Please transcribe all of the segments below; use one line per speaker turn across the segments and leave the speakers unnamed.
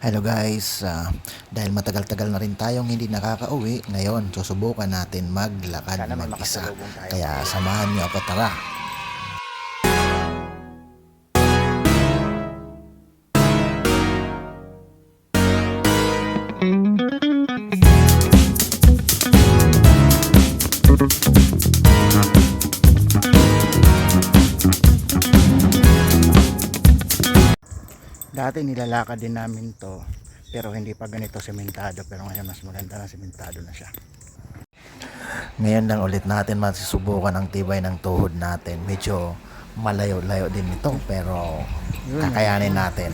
Hello guys, Ah, dahil matagal-tagal na rin tayong hindi nakakauwi, ngayon susubukan natin maglakad mag-isa. Kaya samahan niyo ako tara.
Dati nilalakad din namin to pero hindi pa ganito sementado pero ngayon mas maganda na sementado na siya.
Ngayon lang ulit natin masusubukan ang tibay ng tuhod natin. Medyo malayo-layo din ito pero kakayanin natin.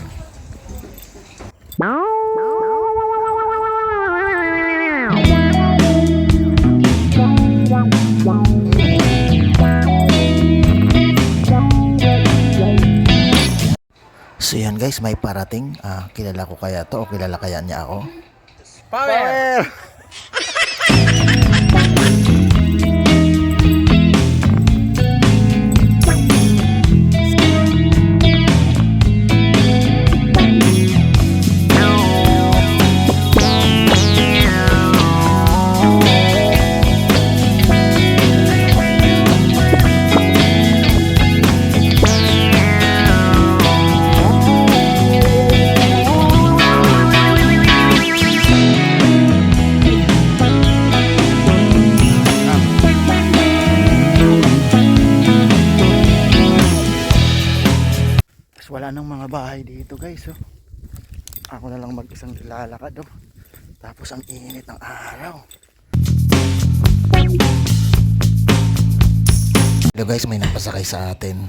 So yan guys, may parating. Ah, kilala ko kaya to o kilala kaya niya ako?
Power! Tapos wala nang mga bahay dito guys. Oh. Ako na lang mag-isang lalakad. Oh. Tapos ang init ng araw.
Hello guys, may nagpasakay sa atin.